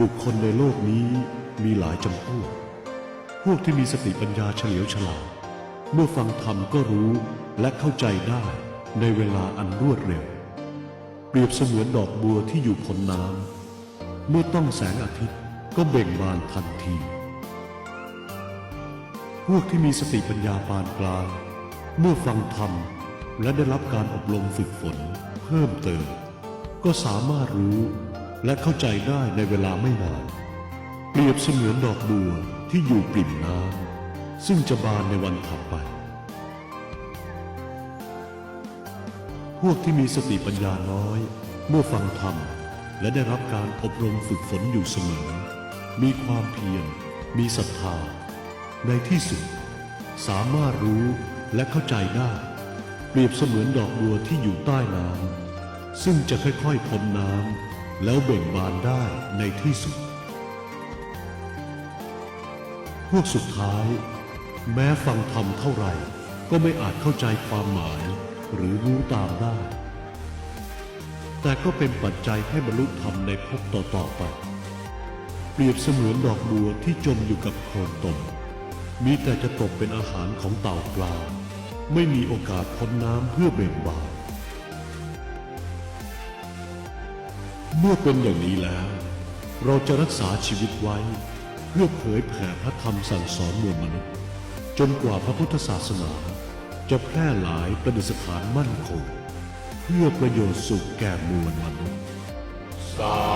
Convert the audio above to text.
บุคคลในโลกนี้มีหลายจำพวก พวกที่มีสติปัญญาเฉลียวฉลาด เมื่อฟังธรรมก็รู้และเข้าใจได้ในเวลาอันรวดเร็ว เปรียบเสมือนดอกบัวที่อยู่พ้นน้ำ เมื่อต้องแสงอาทิตย์ก็เบ่งบานทันที พวกที่มีสติปัญญาปานกลาง เมื่อฟังธรรมและได้รับการอบรมฝึกฝน เพิ่มเติม ก็สามารถรู้ และเข้าใจได้ในเวลาไม่นาน เปรียบเสมือนดอกบัวที่อยู่ปริ่มน้ำซึ่งจะบานในวันถัดไป พวกที่มีสติปัญญาน้อย เมื่อฟังธรรมและได้รับการอบรมฝึกฝนอยู่เสมอ มีความเพียร มีศรัทธา ในที่สุด สามารถรู้และเข้าใจได้ เปรียบเสมือนดอกบัวที่อยู่ใต้น้ำซึ่งจะค่อยๆพ้นน้ำ แล้วเบ่งบานได้ในที่สุด พวกสุดท้าย แม้ฟังธรรมเท่าไหร่ ก็ไม่อาจเข้าใจความหมายหรือรู้ตามได้ แต่ก็เป็นปัจจัยให้บรรลุธรรมในภพต่อๆไป เปรียบเสมือนดอกบัวที่จมอยู่กับโคลนตม มีแต่จะตกเป็นอาหารของเต่าปลา ไม่มีโอกาสพ้นน้ำเพื่อเบ่งบาน เมื่อเป็นอย่างนี้แล้ว เราจะรักษาชีวิตไว้ เพื่อเผยแผ่พระธรรมสั่งสอนมวลมนุษย์ จนกว่าพระพุทธศาสนา จะแพร่หลายประดิษฐานมั่นคง เพื่อประโยชน์สุขแก่มวลมนุษย์สา